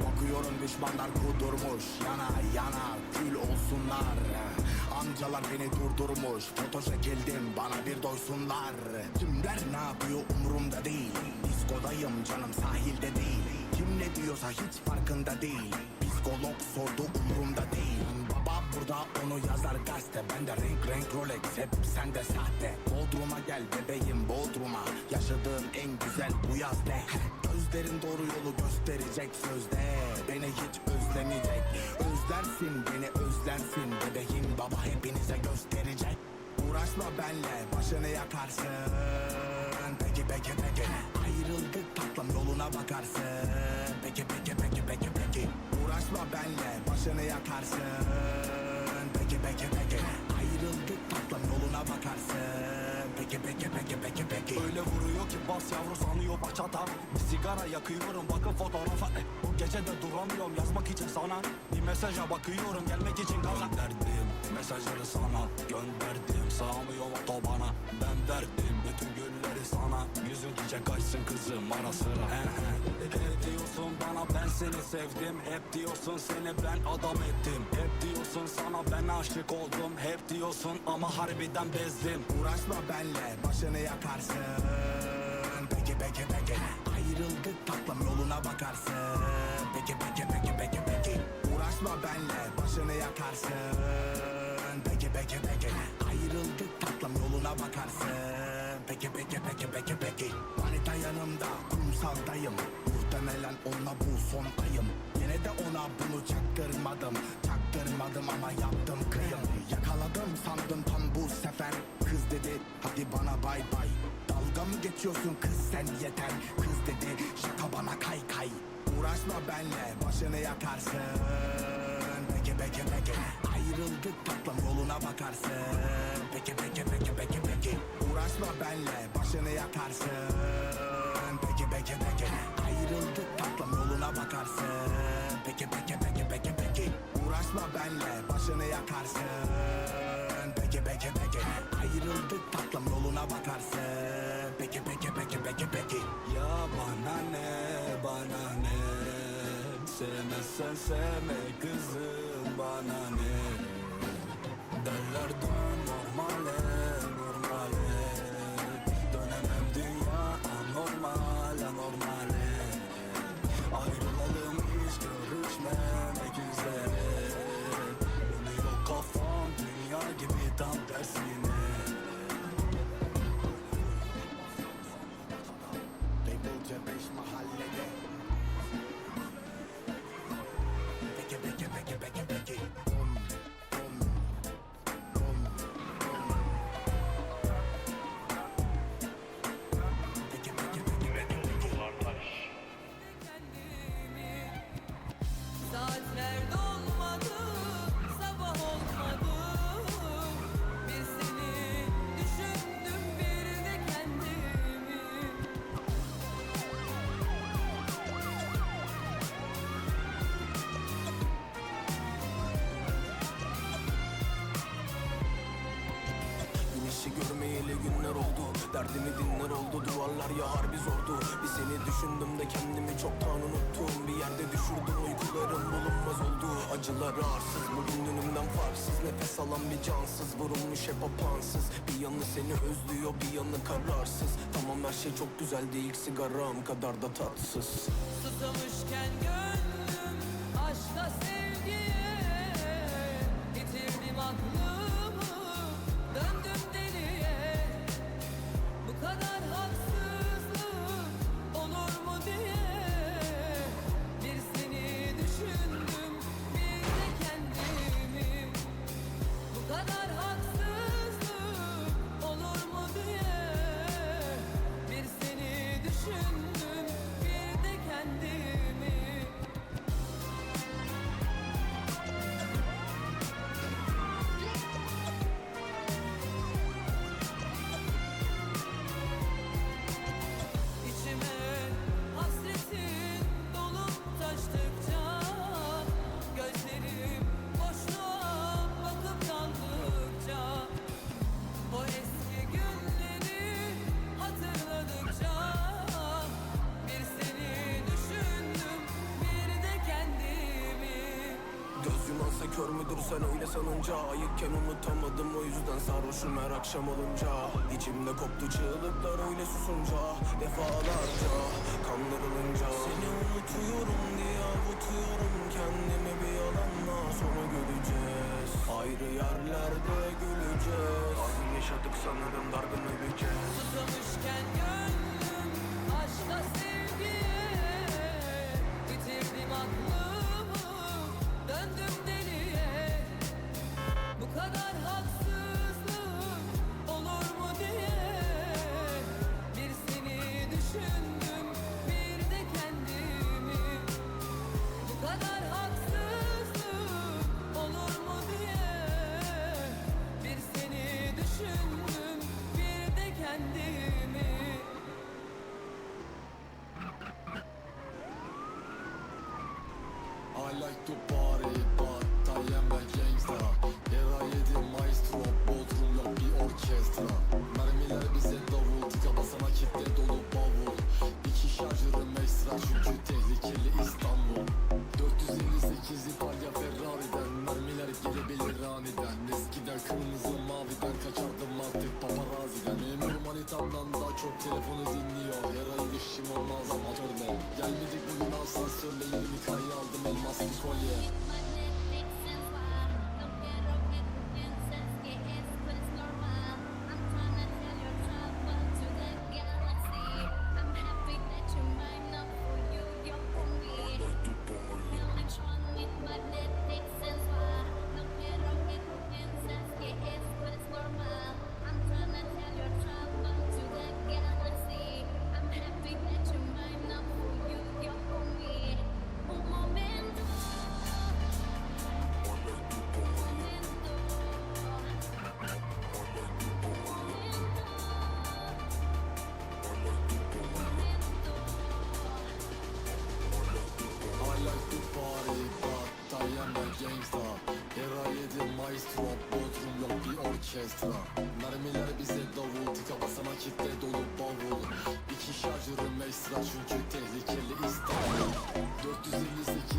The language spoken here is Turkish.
Bakıyorum düşmanlar kudurmuş. Yana yana kül olsunlar. Amcalar beni durdurmuş. Foto çekildim bana bir doysunlar. Kimler ne yapıyor umurumda değil. Diskodayım canım sahilde değil. Kim ne diyorsa hiç farkında değil. Psikolog sordu umurumda değil Baba burada onu yazar gazete. Bende renk renk Rolex. Hep sende sahte. Bodrum'a gel bebeğim Bodrum'a. Yaşadığım en güzel bu yaz de Gözlerin doğru yolu gösterecek sözde. Beni hiç özlemeyecek. Özlersin beni özlersin. Bebeğin baba hepinize gösterecek. Uğraşma benle başını yakarsın. Peki peki peki. Ayrıldık tatlım yoluna bakarsın. Peki peki peki peki peki. Uğraşma benle başını yakarsın bakarsın Peki peki peki peki peki. Öyle vuruyor ki bas yavru sanıyor bachata Bir sigara yakıyorum bakın fotoğrafa. Eh, Bu gece de duramıyorum yazmak için sana. Bir mesaja bakıyorum gelmek için gaza. Gönderdim mesajları sana Gönderdim. Sığamıyorum otobana. Ben verdim bütün gülleri sana. Yüzün çiçek açsın kızım ara sıra. He he. Hep diyorsun bana ben seni sevdim. Hep diyorsun seni ben adam ettim. Hep diyorsun sana ben aşık oldum. Hep diyorsun ama harbiden bezdim. Uğraşma benle başını yakarsın. Peki peki peki peki peki peki peki. Manita yanımda kumsaldayım. Muhtemelen onunla bu son ayım. Yine de ona bunu çaktırmadım. Çaktırmadım ama yaptım kıyım. Yakaladım sandım tam bu sefer. Kız dedi hadi bana bay bay. Dalga mı geçiyorsun kız sen yeter. Kız dedi şaka bana kay kay. Uğraşma benle başını yakarsın Peki peki Ayrıldık tatlım yoluna bakarsın. Peki peki peki peki peki Uğraşma benle başını yakarsın. Peki Sevmezsen sevme kızım bana ne? Derler dön normale normale. Dönemem dünya anormal anormale. Ayrılalım hiç görüşmemek üzere. Dönüyor kafam dünya gibi tam tersine günler oldu. Derdimi dinler oldu Duvarlar ya harbi zordu. Bir seni düşündüm de kendimi çoktan unuttum. Bir yerde düşürdüm uykularım bulunmaz oldu. Acılar arsız bugün dünümden farksız. Nefes alan bir cansız Vurulmuş hep apansız Bir yanı seni özlüyor bir yanı kararsız. Tamam her şey çok güzeldi ilk sigaram kadar da tatsız. Susamışken gönlüm aşka sevgiye. Yitirdim aklımı döndüm kadar haksızlık Kör müdür sen öyle sanınca? Ayıkken unutamadım o yüzden sarhoşum her akşam olunca. İçimde koptu çığlıklar öyle susunca Defalarca kanlar kandırılınca Seni unutuyorum diye avutuyorum kendimi bir yalanla Sonra göreceğiz. Ayrı yerlerde güleceğiz. Az yaşadık sanırım dargın öleceğiz Susamışken gör Era yeni maestro, buturluk bir Orkestra orkestra Mermiler bize davul Tika basana kitle dolu bavul. İki şarjörüm ekstra çünkü tehlikeli İstanbul. 458